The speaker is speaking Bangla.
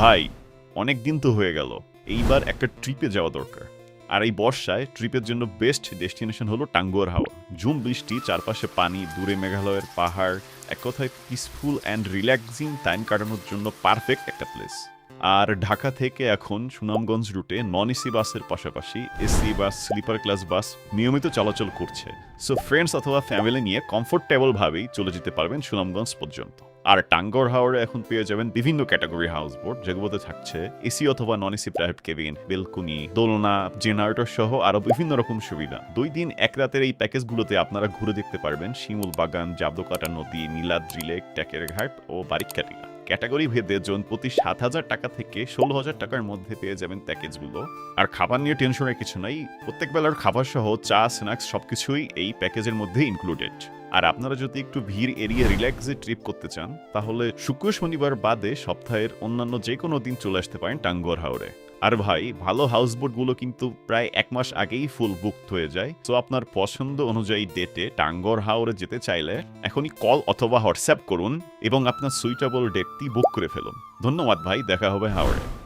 ভাই, অনেক দিন তো হয়ে গেল, এইবার একটা ট্রিপে যাওয়া দরকার। আর এই বর্ষায় ট্রিপের জন্য বেস্ট ডেস্টিনেশন হলো টাঙ্গুয়ার হাওয়া। ঝুম বৃষ্টি, চারপাশে পানি, দূরে মেঘালয়ের পাহাড়, এক কথায় পিসফুল অ্যান্ড রিল্যাক্সিং টাইম কাটানোর জন্য পারফেক্ট একটা প্লেস আর ঢাকা থেকে এখন সুনামগঞ্জ রুটে নন এসি বাসের পাশাপাশি AC bus sleeper class bus নিয়মিত চলাচল করছে। সো ফ্রেন্ডস অথবা ফ্যামিলি নিয়ে কমফোর্টেবল ভাবেই চলে যেতে পারবেন সুনামগঞ্জ পর্যন্ত। আর টাঙ্গর হাওড়ে এখন পেয়ে যাবেন বিভিন্ন ক্যাটাগরি হাউস বোট, যেগুলোতে থাকছে এসি অথবা non AC private cabin balcony, দোলনা, জেনারেটর সহ আরও বিভিন্ন রকম সুবিধা। দুই দিন, এক রাতের এই প্যাকেজগুলোতে আপনারা ঘুরে দেখতে পারবেন শিমুল বাগান, জাবদকাটা নদী, নীলাদ্রি লেক, ট্যাকের ঘাট ও বারিককাটিলা ক্যাটাগরি ভেদে জন প্রতি সাত হাজার টাকা থেকে ষোলো হাজার টাকার মধ্যে পেয়ে যাবেন প্যাকেজগুলো। আর খাবার নিয়ে টেনশনের কিছু নাই, প্রত্যেক বেলার খাবার সহ চা, স্ন্যাক্স সবকিছুই এই প্যাকেজের মধ্যে ইনক্লুডেড আর আপনারা যদি একটু ভিড় এরিয়া রিল্যাক্সে ট্রিপ করতে চান, তাহলে শুক্র শনিবার বাদে সপ্তাহের অন্যান্য যে কোনো দিন চলে আসতে পারেন টাঙ্গর হাওড়ে আর ভাই, ভালো হাউসগুলো কিন্তু প্রায় এক মাস আগেই ফুল বুকড হয়ে যায়। তো আপনার পছন্দ অনুযায়ী ডেটে টাঙ্গর হাওড়ে যেতে চাইলে এখনই কল অথবা হোয়াটসঅ্যাপ করুন এবং আপনার সুইটেবল ডেটটি বুক করে ফেলুন। ধন্যবাদ ভাই, দেখা হবে হাওড়ে